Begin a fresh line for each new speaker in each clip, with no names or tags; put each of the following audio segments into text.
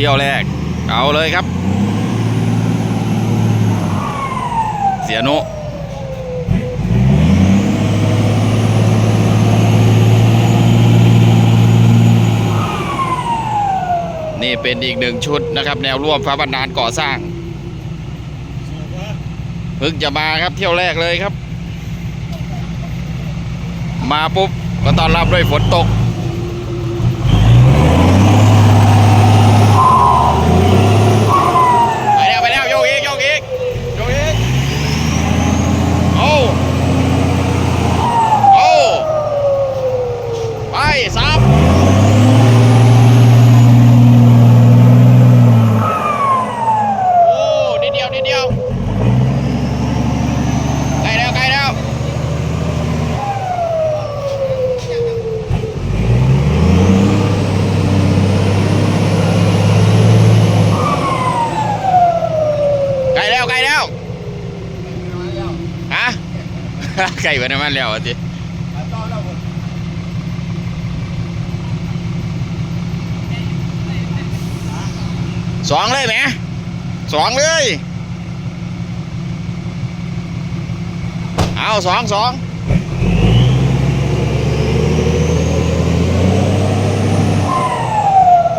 ที่ยวแรก เอาเลยครับ เสียนุนี่เป็นอีกหนึ่งชุดนะครับ แนวร่วมฟ้าบันดาลก่อสร้างเพิ่งจะมาครับเที่ยวแรกเลยครับ มาปุ๊บก็ต้อนรับด้วยฝนตก ไปแล้วไปแล้วโยกอีกโยกอีกโยกอีกโอ้โอ้ไปซับโอ้นิดเดียวนิดเดียวใกล้แล้วใกล้แล้วใกล้แล้วใกล้แล้วฮะ ใกล้ไปน้ำมันแล้วอะจิสองเลยไหมสองเลย เอาสองสอง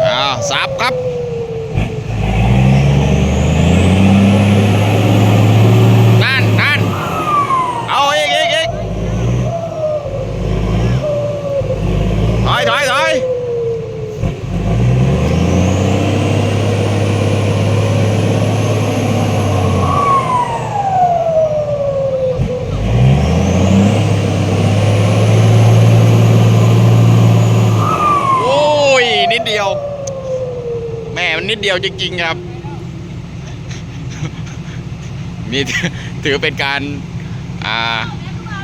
เอาสับครับ นั่นนั่นเอาอีกอีกอีกถอยถอยถอยโอ้ย นิดเดียว แม่มันนิด เดียวจริง ๆ ครับมีถือเป็นการอ่า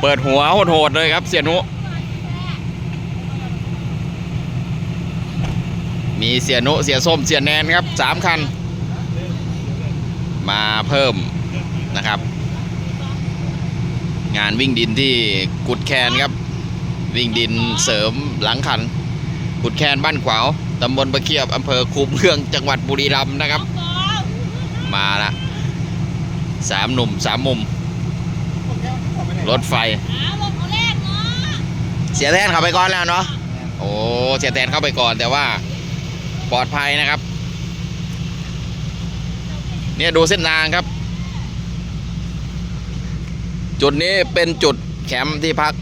เปิดหัวโหดๆเลยครับ เสียนุ มีเสียนุเสียส้มเสียแนนครับสามคัน มาเพิ่มนะครับ งานวิ่งดินที่กุดแคนครับ วิ่งดินเสริมหลังคัน กุดแคนบ้านขวาว ตำบลประเคียบอำเภอคูเมืองจังหวัดบุรีรัมย์นะครับ มาละสามหนุ่มสามมุม รถไฟ เสียแทนเข้าไปก่อนแล้วเนาะโอ้เสียแทนเข้าไปก่อนแต่ว่าปลอดภัยนะครับ เนี่ยดูเส้นทางครับ จุดนี้เป็นจุดแคมป์ที่พัก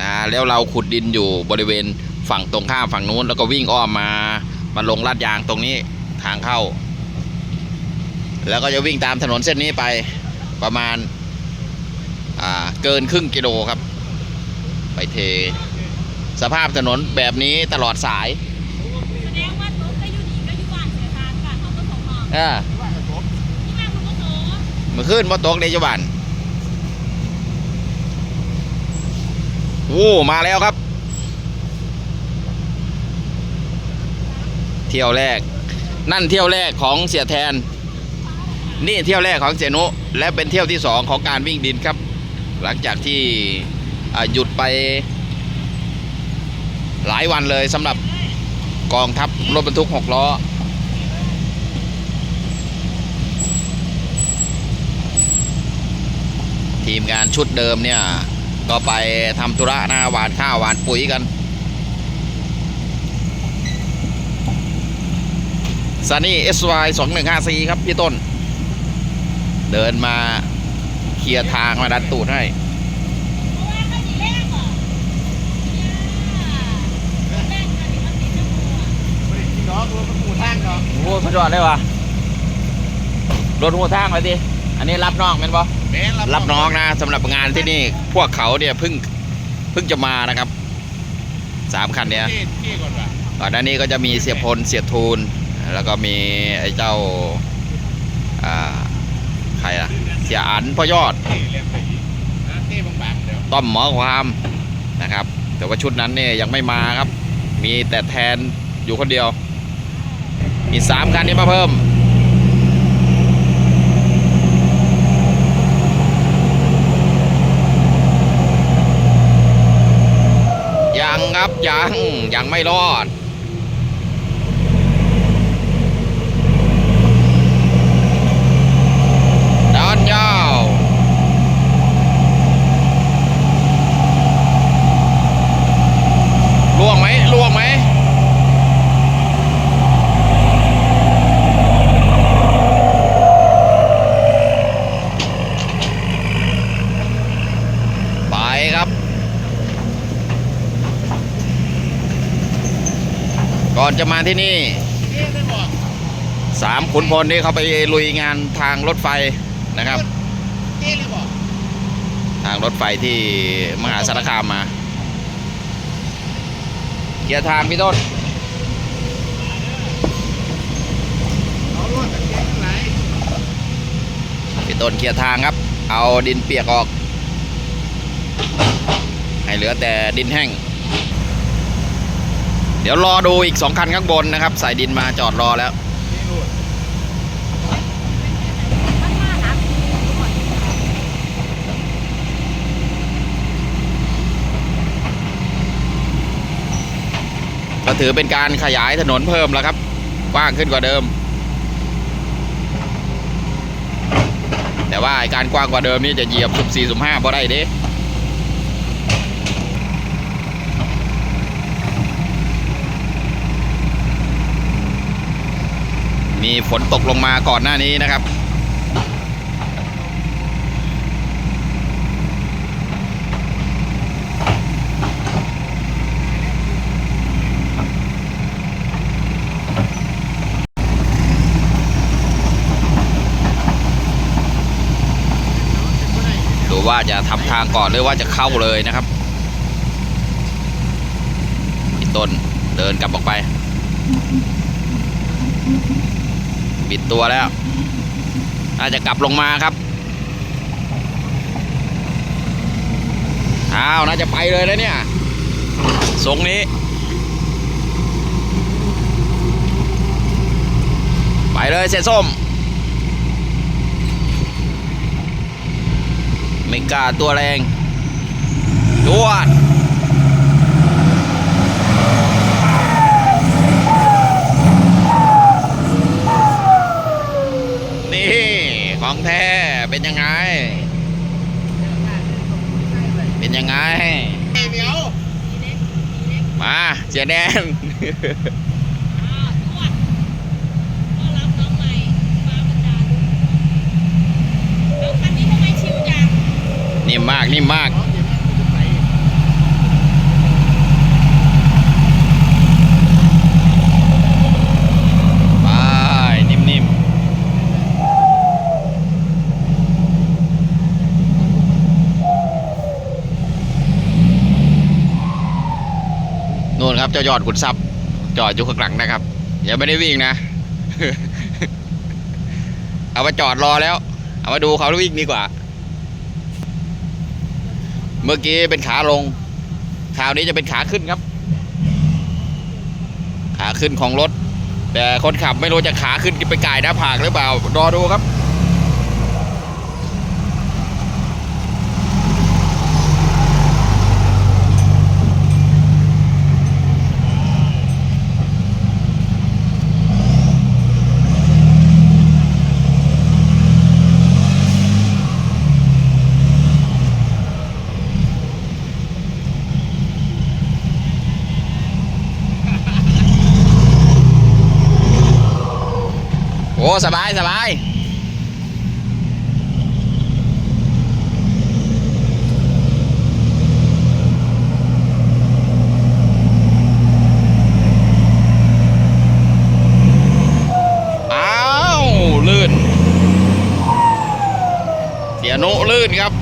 นะแล้วเราขุดดินอยู่บริเวณ ฝั่งตรงข้ามฝั่งนู้นแล้วก็วิ่งอ้อมมามาลงลาดยางตรงนี้ทางเข้า แล้วก็จะวิ่งตามถนนเส้นนี้ไปประมาณอ่าเกินครึ่งกิโลครับ ไปเท สภาพถนนแบบนี้ตลอดสาย
แสดงว่าตุ๊กก็อยู่นี่ก็อยู่บ้านเสียทานบ้านเขาก็ส่งมา
เออ
ที่แม่คุณก็โต
เมื่อคืนบ่ตกในจังหวัดโอ้มาแล้วครับ ที่ยวแรก นั่นเที่ยวแรกของเสียแทน นี่เที่ยวแรกของเสียนุและเป็นเที่ยวที่สองของการวิ่งดินครับ หลังจากที่หยุดไปหลายวันเลยสำหรับกองทัพรถบรรทุกหกล้อทีมงานชุดเดิมเนี่ย ก็ไปทำธุระหนะหวานข้าวหวานปุ๋ยกัน ซันนี่ SY 2154ครับพี่ต้น เดินมาเคลียร์ทางมาดันตูดให้
เพราะว่าเขาดีแรกเหรอแรกกันนี่มันติดน้ำมัว
โอ้สุดยอดเลยวะรถหัวทางเลยดิอันนี้รับน้องเป็นปะรับน้องนะสำหรับงานที่นี่ พวกเขาเนี่ยเพิ่งเพิ่งจะมานะครับสามคันเนี้ยก่อนหน้านี้ก็จะมีเสียพลเสียทูล แล้วก็มีไอ้เจ้าใครล่ะ เสียอันพ่อยอดต้อมหมอความนะครับ แต่ว่าชุดนั้นเนี่ยยังไม่มาครับ มีแต่แทนอยู่คนเดียว มีสามคันนี้มาเพิ่มยังครับยังยังไม่รอด ก่อนจะมา ที่นี่สามขุนพลที่เขาไปลุยงานทางรถไฟนะครับ ทางรถไฟที่มหาสารคามมา เกียร์ทางพี่ต้นพี่ต้นเกียร์ทางครับ เอาดินเปียกออก ให้เหลือแต่ดินแห้ง เดี๋ยวรอดูอีกสองคันข้างบนนะครับใส่ดินมาจอดรอแล้ว ก็ถือเป็นการขยายถนนเพิ่มแล้วครับกว้างขึ้นกว่าเดิม แต่ว่าการกว้างกว่าเดิมนี่จะเหยียบสุ่มสี่สุ่มห้าพอได้เด้ มีฝนตกลงมาก่อนหน้านี้นะครับ ดูว่าจะทำทางก่อนหรือว่าจะเข้าเลยนะครับต้นเดินกลับออกไป บิดตัวแล้วน่าจะกลับลงมาครับอ้าวน่าจะไปเลยแล้วเนี่ยทรงนี้ ไปเลยเส้นส้ม ไม่กล้าตัวแรงดวดนี่ ของแท้ เป็นยังไง เป็นยังไง
เอ๊ะเดี๋ยว
มาเสียแดนนิ่มมาก นิ่มมาก
น้องเดี๋ยวมันจะไป
ไป นิ่มๆ ครับ เจ้ายอดขุนทรัพย์จอดอยู่ข้างหลังนะครับยังไม่ได้วิ่งนะ เอามาจอดรอแล้ว เอามาดูเขาวิ่งดีกว่า เมื่อกี้เป็นขาลงคราวนี้จะเป็นขาขึ้นครับ ขาขึ้นของรถ แต่คนขับไม่รู้จะขาขึ้นไปก่ายหน้าผากหรือเปล่ารอดูครับ สบายสบายอ้าวลื่นเสียนุลื่นครับ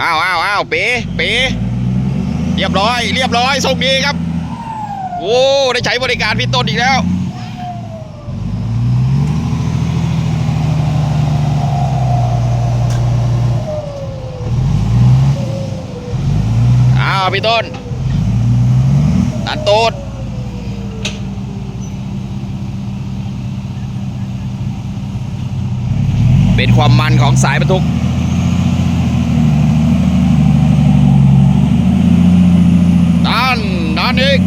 อ้าวอ้าวอ้าวเป๋เป๋เรียบร้อย เรียบร้อยส่งดีครับ โอ้ได้ใช้บริการพี่ต้นอีกแล้ว อ้าวพี่ต้น ตัดตูดเป็นความมันของสายบรรทุกดันดันอีก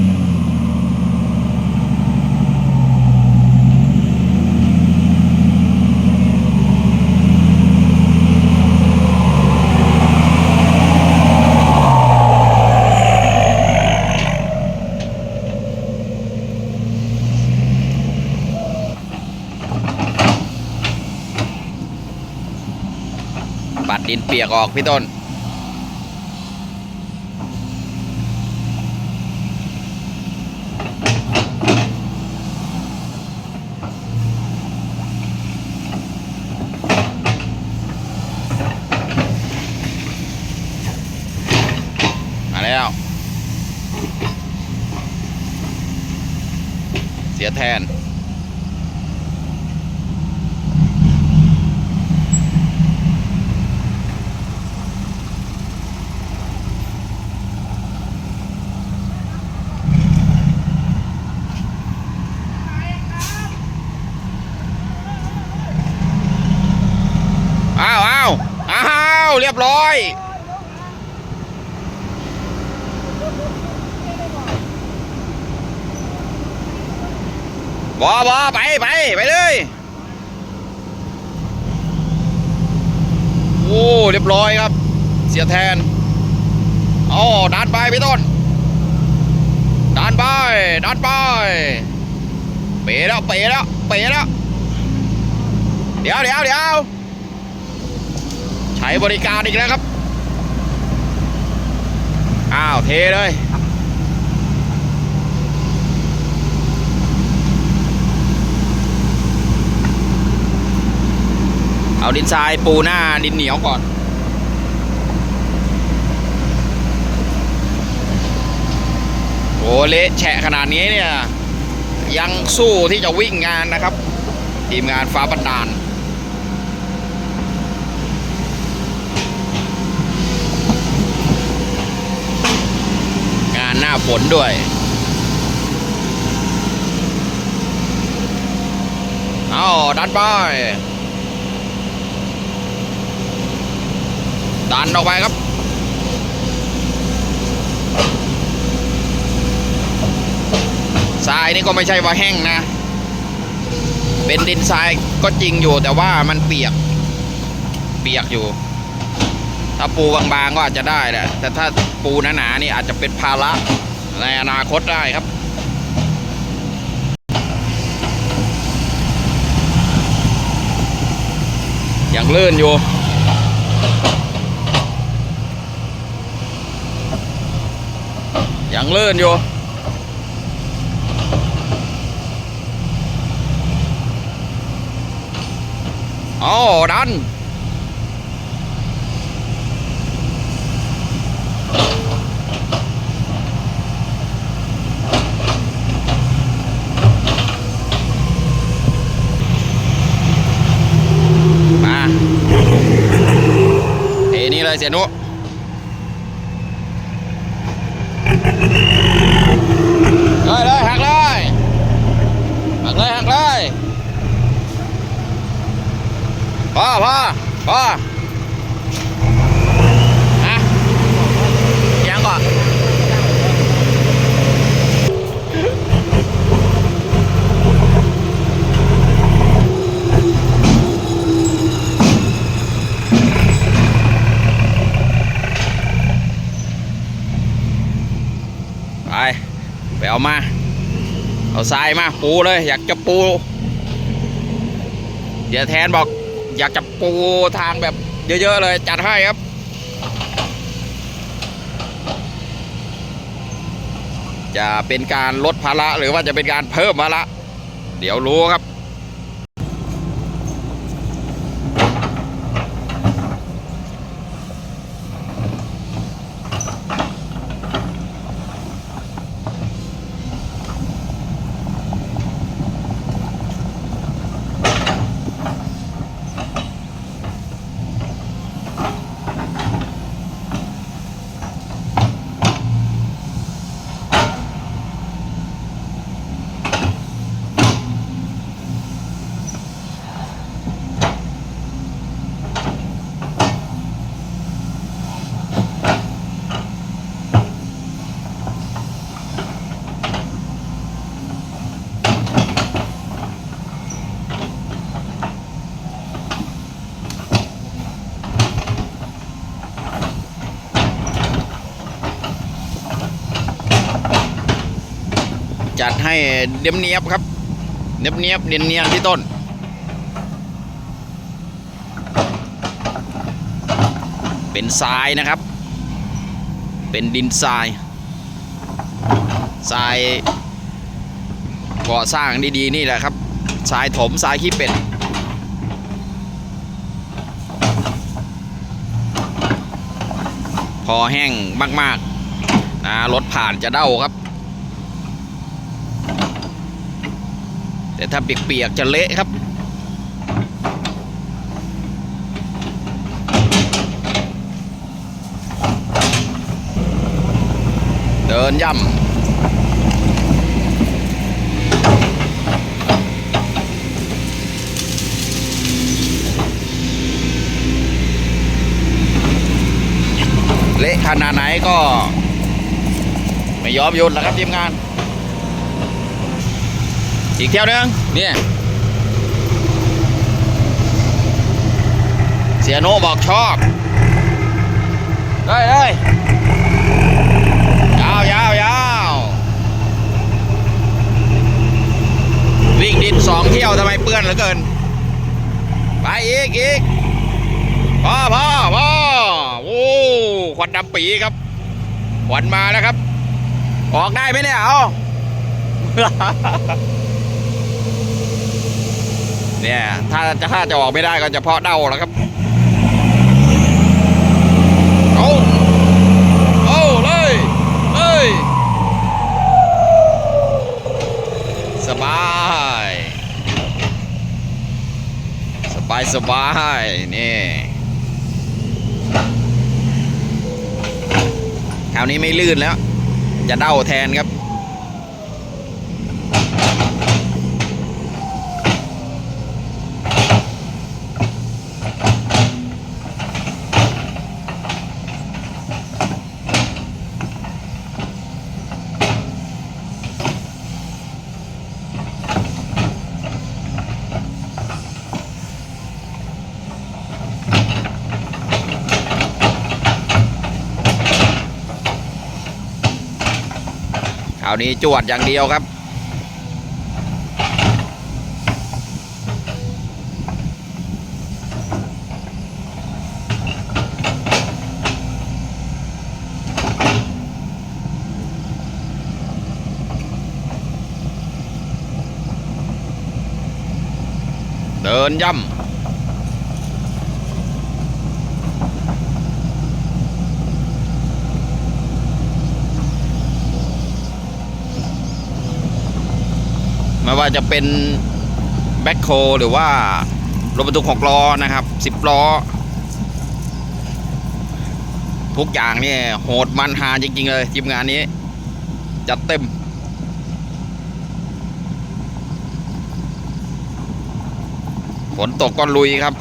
เปียกออกพี่ต้น มาแล้ว เสียแทน อบอไปไปไปเลย โอ้เรียบร้อยครับ เสียแทนอ๋อดันไปพี่ต้นดันไปดันไปเป๋แล้วเป๋แล้วเป๋แล้วเดี๋ยวเดี๋ยวเดี๋ยวใช้บริการอีกแล้วครับ อ้าว เทเลย เอาดินทรายปูหน้าดินเหนียวก่อน โอ้เละแฉะขนาดนี้เนี่ย ยังสู้ที่จะวิ่งงานนะครับ ทีมงานฟ้าบันดาลงานหน้าฝนด้วยเอาดันไป ดันออกไปครับ ทรายนี่ก็ไม่ใช่ว่าแห้งนะ เป็นดินทรายก็จริงอยู่แต่ว่ามันเปียก เปียกอยู่ ถ้าปูบางๆก็อาจจะได้แหละ แต่ถ้าปูหนาๆนี่อาจจะเป็นภาระในอนาคตได้ครับยังเลื่อนอยู่ ยังเลื่อนอยู่โอ้ดันมาเทนี้เลยเสียนุเลยเลยหักเลยหักเลยหักเลยพอพอพอฮะยังก่อน ไปไปเอามา เอาทรายมาปูเลย อยากจะปูเดี๋ยวแทนบอก อยากจะปูทางแบบเยอะๆเลยจัดให้ครับจะเป็นการลดภาระหรือว่าจะเป็นการเพิ่มภาระ เดี๋ยวรู้ครับ ให้เนียบเนียบๆครับเนียบเนียบเนียนเนียนๆที่ต้น เป็นทรายนะครับ เป็นดินทรายทรายก่อสร้างดีๆนี่แหละครับทรายถมทรายขี้เป็ดพอแห้งมากๆนะรถผ่านจะเด้าครับ แต่ถ้าเปียกๆจะเละครับเดินย่ำเละขนาดไหนก็ ไม่ยอมหยุดแล้วครับทีมงาน อีกเที่ยวนึงเนี่ยเสียโนบอกชอบได้เลยยาวยาวยาววิ่งดินสองเที่ยวทำไมเปื้อนเหลือเกิน ไปอีกอีกพ่อพ่อพ่อโอ้ควันดำปีครับควันมาแล้วครับ ออกได้ไหมเนี่ยเอา เนี่ย ถ้าจะถ้าจะออกไม่ได้ก็จะเพาะเด้าแล้วครับเอาเอาเลยเลยสบาย สบายสบายนี่คราวนี้ไม่ลื่นแล้ว จะเด้าแทนครับ นี้จวดอย่างเดียวครับ เดินย่ำ ว่าจะเป็นแบ็คโคหรือว่ารถบรรทุกหกล้อนะครับสิบล้อ ทุกอย่างเนี่ยโหดมันหาจริง ๆ เลยทีมงานนี้ จัดเต็ม ฝนตกก็ลุยครับ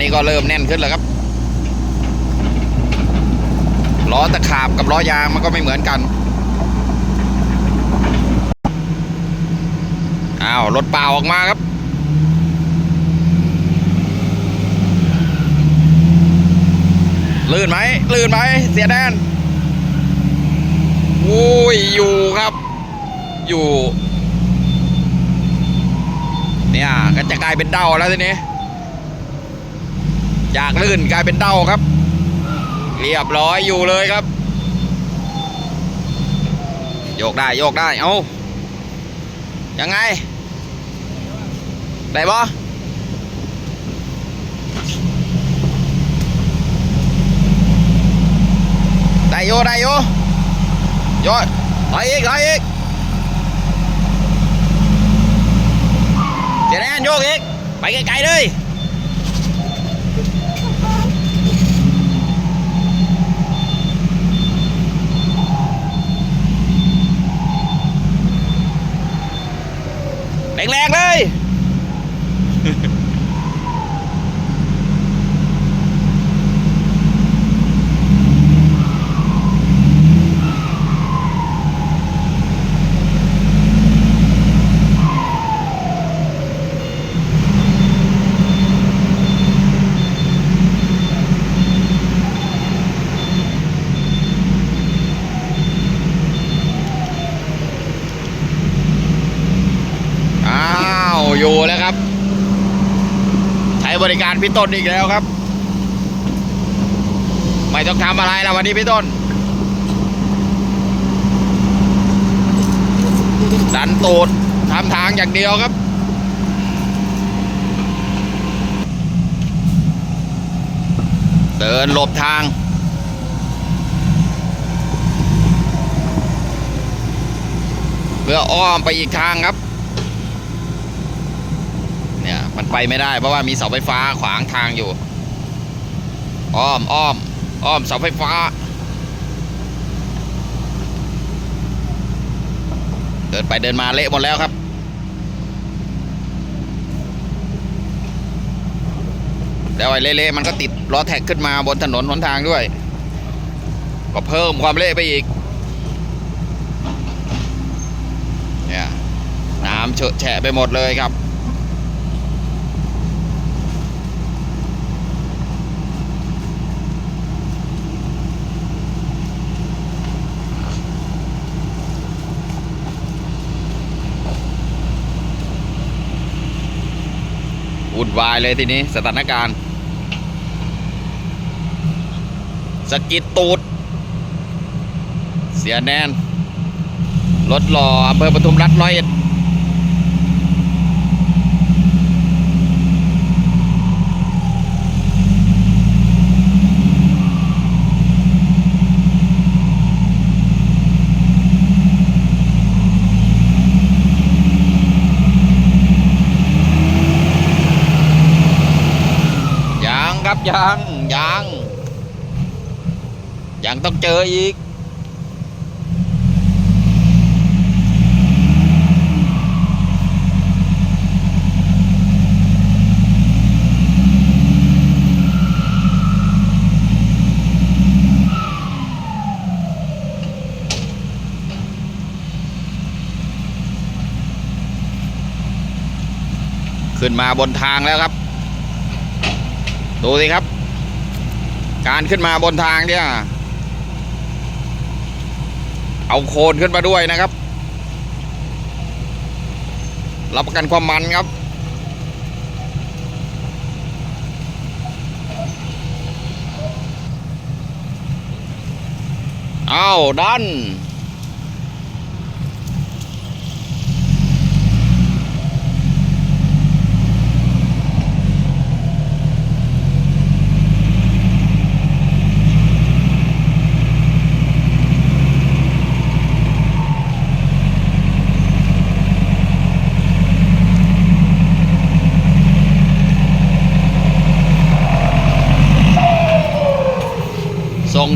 นี่ก็เริ่มแน่นขึ้นแล้วครับล้อตะขาบกับล้อยางมันก็ไม่เหมือนกันอ้าวรถเปล่าออกมาครับ ลื่นไหมลื่นไหมเสียแดนโอ้ยอยู่ครับ อยู่ เนี่ยก็จะกลายเป็นเด้าแล้วทีนี้ จากลื่นกลายเป็นเด้าครับ เรียบร้อยอยู่เลยครับ โยกได้โยกได้ เอายังไง ได้ปะได้โยได้โยโยถอยอีกถอยอีกเจแนนโยกอีกไปไกลๆเลย แรงๆเลย อ่า ริการ พี่ต้นอีกแล้วครับ ไม่ต้องทำอะไรแล้ววันนี้พี่ต้น ดันตูดทำทางอย่างเดียวครับเดินหลบทาง เพื่ออ้อมไปอีกทางครับ มันไปไม่ได้เพราะว่ามีเสาไฟฟ้าขวางทางอยู่ อ้อมอ้อมอ้อมเสาไฟฟ้า เดินไปเดินมาเละหมดแล้วครับ แล้วไอ้เละๆมันก็ติดล้อแท็กขึ้นมาบนถนนหนทางด้วย ก็เพิ่มความเละไปอีกเนี่ยน้ำเฉอะแฉะไปหมดเลยครับ นวายเลยทีนี้สถานการณ์สกิดตูด เสียแนนรถหล่ออำเภอปทุมรัฐร้อยเอ็ด ยังครับยังยังยังต้องเจออีก ขึ้นมาบนทางแล้วครับ ดูสิครับ การขึ้นมาบนทางเนี่ย เอาโคนขึ้นมาด้วยนะครับ รับประกันความมันครับเอาดัน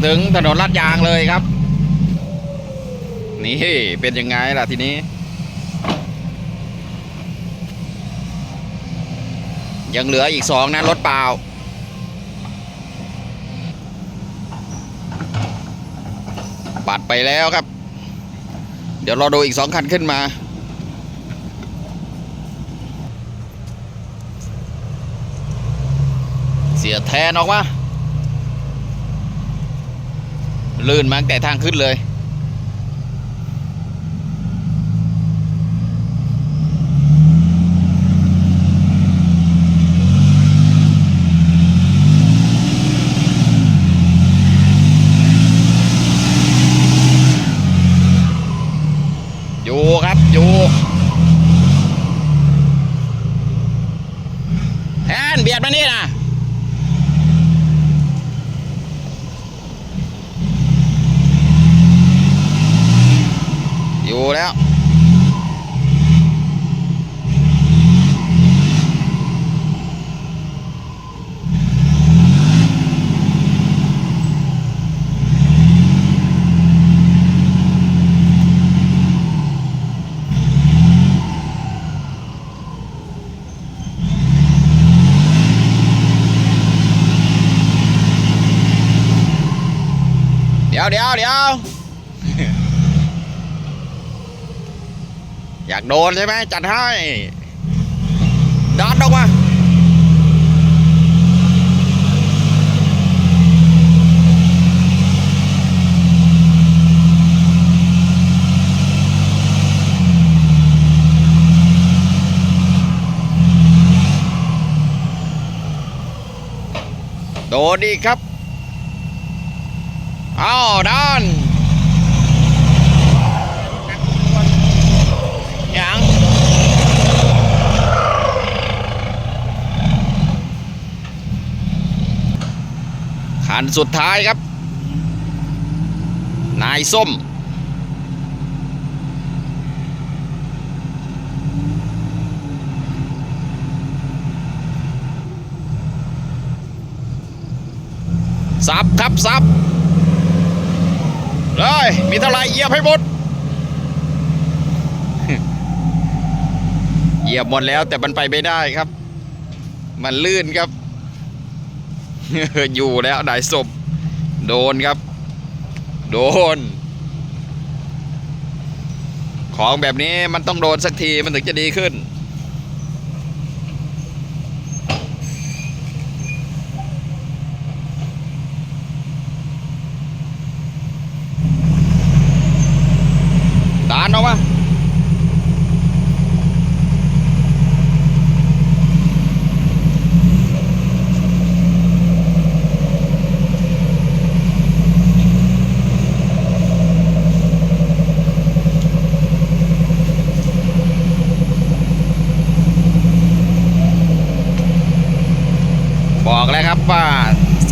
ถึงถนนลาดยางเลยครับ นี่เป็นยังไงล่ะทีนี้ ยังเหลืออีกสองนะรถเปล่าปัดไปแล้วครับ เดี๋ยวราดูอีกสองคันขึ้นมาเสียแทนออกมา ลื่นมาตั้งแต่ทางขึ้นเลยครับ อยู่แทนเบียดมานี่นะ อยู่แล้ว เดี๋ ยวเดี๋ยวเดี๋ยวอยากโดนใช่ไหมจัดให้ดันออกมาโดดอีกครับเอาดันยังขันสุดท้ายครับ นายส้มสับครับสับ เลย มีเท่าไรเหยียบให้หมด เหยียบหมดแล้วแต่มันไปไม่ได้ครับ มันลื่นครับ อยู่แล้วได้ศพ โดนครับ โดน ของแบบนี้มันต้องโดนสักทีมันถึงจะดีขึ้น ตานเอามาบอก แล้วครับว่า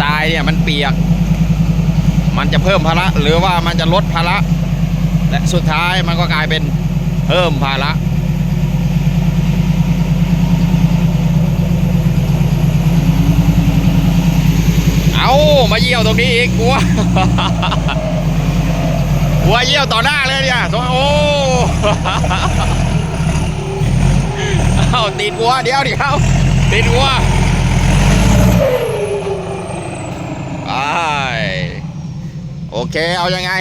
ทรายเนี่ยมันเปียก มันจะเพิ่มภาระหรือว่ามันจะลดภาระ และสุดท้ายมันก็กลายเป็นเพิ่มภาระเอามาเยี่ยวตรงนี้อีกกลัวกลัวเยี่ยวต่อหน้าเลยเนี่ยโอ้เอาติดหัวเดี๋ยวเดี๋ยวติดหัวไป โอเคเอายังไง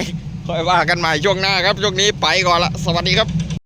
ค่อยว่ากันใหม่ช่วงหน้าครับช่วงนี้ไปก่อนละสวัสดีครับ